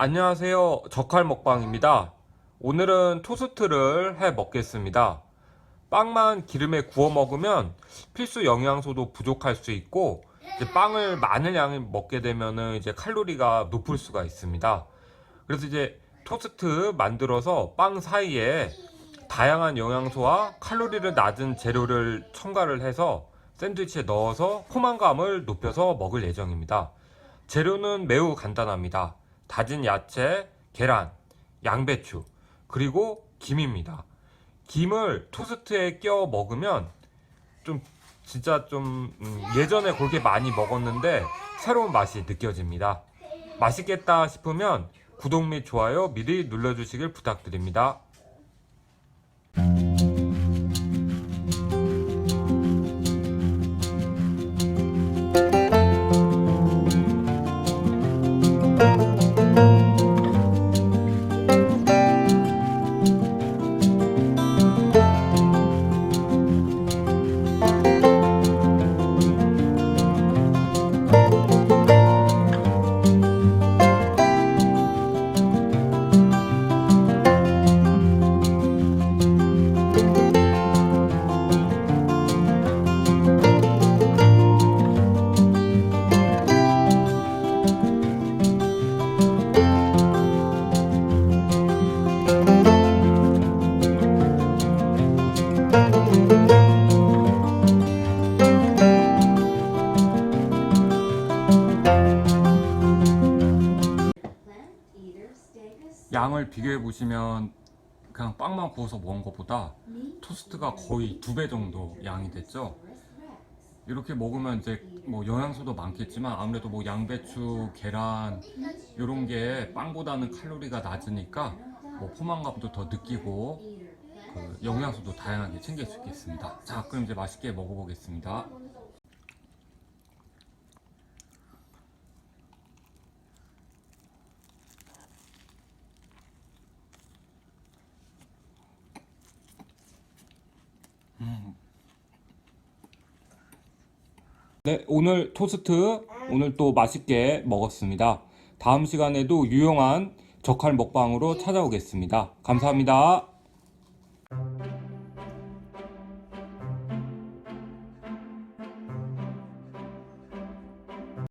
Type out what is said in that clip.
안녕하세요. 적할 먹방입니다. 오늘은 토스트를 해 먹겠습니다. 빵만 기름에 구워 먹으면 필수 영양소도 부족할 수 있고 빵을 많은 양을 먹게 되면은 이제 칼로리가 높을 수가 있습니다. 그래서 이제 토스트 만들어서 빵 사이에 다양한 영양소와 칼로리를 낮은 재료를 첨가를 해서 샌드위치에 넣어서 포만감을 높여서 먹을 예정입니다. 재료는 매우 간단합니다. 다진 야채, 계란, 양배추, 그리고 김입니다. 김을 토스트에 끼워 먹으면 좀 진짜 좀 음, 예전에 그렇게 많이 먹었는데 새로운 맛이 느껴집니다. 맛있겠다 싶으면 구독 및 좋아요 미리 눌러주시길 부탁드립니다. 양을 비교해 보시면 그냥 빵만 구워서 먹은 것보다 토스트가 거의 두 배 정도 양이 됐죠. 이렇게 먹으면 이제 뭐 영양소도 많겠지만 아무래도 뭐 양배추, 계란 이런 게 빵보다는 칼로리가 낮으니까 뭐 포만감도 더 느끼고 그 영양소도 다양하게 챙길 수 있겠습니다. 자, 그럼 이제 맛있게 먹어보겠습니다. 네, 오늘 토스트 오늘 또 맛있게 먹었습니다. 다음 시간에도 유용한 적할 먹방으로 찾아오겠습니다. 감사합니다.